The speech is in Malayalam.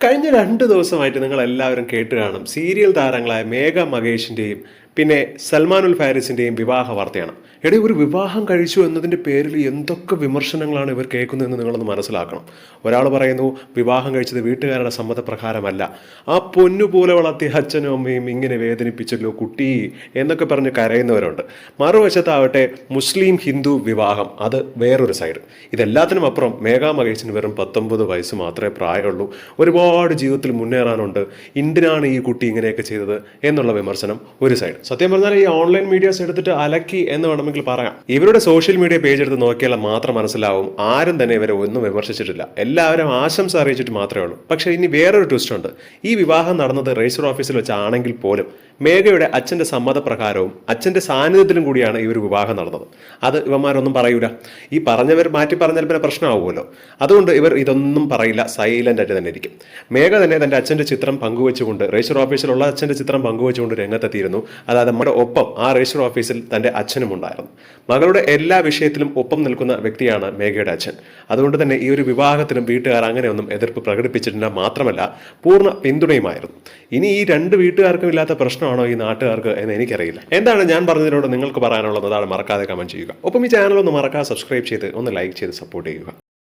കഴിഞ്ഞ രണ്ട് ദിവസമായിട്ട് നിങ്ങൾ എല്ലാവരും കേട്ട് കാണും. സീരിയൽ താരങ്ങളായ മേഘ മഹേഷിന്റെയും പിന്നെ സൽമാൻ ഉൽ ഫാരിസിന്റെയും വിവാഹ വാർത്തയാണ്. എടേ ഒരു വിവാഹം കഴിച്ചു എന്നതിന്റെ പേരിൽ എന്തൊക്കെ വിമർശനങ്ങളാണ് ഇവർ കേൾക്കുന്നതെന്ന് നിങ്ങളൊന്ന് മനസ്സിലാക്കണം. ഒരാൾ പറയുന്നു വിവാഹം കഴിച്ചത് വീട്ടുകാരുടെ സമ്മതപ്രകാരമല്ല. ആ പൊന്നു പോലെ വളർത്തിയ അച്ഛനും അമ്മയും ഇങ്ങനെ വേദനിപ്പിച്ചല്ലോ കുട്ടി എന്നൊക്കെ പറഞ്ഞ് കരയുന്നവരുണ്ട്. മറുവശത്താവട്ടെ മുസ്ലിം ഹിന്ദു വിവാഹം അത് വേറൊരു സൈഡ്. ഇതെല്ലാത്തിനും അപ്പുറം മേഘാ മഹേഷിന് വെറും പത്തൊമ്പത് വയസ്സ് മാത്രമേ പ്രായമുള്ളൂ. ഒരുപാട് ജീവിതത്തിൽ മുന്നേറാനുണ്ട്. എന്തിനാണ് ഈ കുട്ടി ഇങ്ങനെയൊക്കെ ചെയ്തത് എന്നുള്ള വിമർശനം ഒരു സൈഡ്. സത്യം പറഞ്ഞാൽ ഈ ഓൺലൈൻ മീഡിയാസ് എടുത്തിട്ട് അലക്കി എന്ന് വേണമെങ്കിൽ പറയാം. ഇവരുടെ സോഷ്യൽ മീഡിയ പേജ് എടുത്ത് നോക്കിയാൽ മാത്രം മനസ്സിലാവും ആരും തന്നെ ഇവരെ ഒന്നും വിമർശിച്ചിട്ടില്ല. എല്ലാവരും ആശംസ അറിയിച്ചിട്ട് മാത്രമേ ഉള്ളൂ. പക്ഷേ ഇനി വേറൊരു ട്വിസ്റ്റ് ഉണ്ട്. ഈ വിവാഹം നടന്നത് രജിസ്റ്റർ ഓഫീസിൽ വെച്ചാണെങ്കിൽ പോലും മേഘയുടെ അച്ഛന്റെ സമ്മതപ്രകാരവും അച്ഛന്റെ സാന്നിധ്യത്തിലും കൂടിയാണ് ഈ ഒരു വിവാഹം നടന്നത്. അത് ഇവന്മാരൊന്നും പറയൂല. ഈ പറഞ്ഞവർ മാറ്റി പറഞ്ഞാൽ പിന്നെ പ്രശ്നമാവുമല്ലോ. അതുകൊണ്ട് ഇവർ ഇതൊന്നും പറയില്ല. സൈലന്റ് ആയിട്ട് തന്നെ ഇരിക്കും. മേഘ തന്നെ തന്റെ അച്ഛന്റെ ചിത്രം പങ്കുവെച്ചുകൊണ്ട് രജിസ്റ്റർ ഓഫീസിലുള്ള അച്ഛന്റെ ചിത്രം പങ്കുവെച്ചുകൊണ്ട് രംഗത്തെത്തിയിരുന്നു. അതായത് മകളുടെ ഒപ്പം ആ രജിസ്റ്റർ ഓഫീസിൽ തന്റെ അച്ഛനും ഉണ്ടായിരുന്നു. മകളുടെ എല്ലാ വിഷയത്തിലും ഒപ്പം നിൽക്കുന്ന വ്യക്തിയാണ് മേഘയുടെ അച്ഛൻ. അതുകൊണ്ട് തന്നെ ഈ ഒരു വിവാഹത്തിലും വീട്ടുകാർ അങ്ങനെയൊന്നും എതിർപ്പ് പ്രകടിപ്പിച്ചിട്ടില്ല മാത്രമല്ല പൂർണ പിന്തുണയുമായിരുന്നു. ഇനി ഈ രണ്ട് വീട്ടുകാർക്കും ഇല്ലാത്ത പ്രശ്നമാണോ ഈ നാട്ടുകാർക്ക് എന്ന് എനിക്കറിയില്ല. എന്താണ് ഞാൻ പറഞ്ഞതിനോട് നിങ്ങൾക്ക് പറയാനുള്ളത്? അതാണ് മറക്കാതെ കമന്റ് ചെയ്യുക. ഒപ്പം ഈ ചാനൽ ഒന്ന് മറക്കാതെ സബ്സ്ക്രൈബ് ചെയ്ത് ഒന്ന് ലൈക്ക് ചെയ്ത് സപ്പോർട്ട് ചെയ്യുക.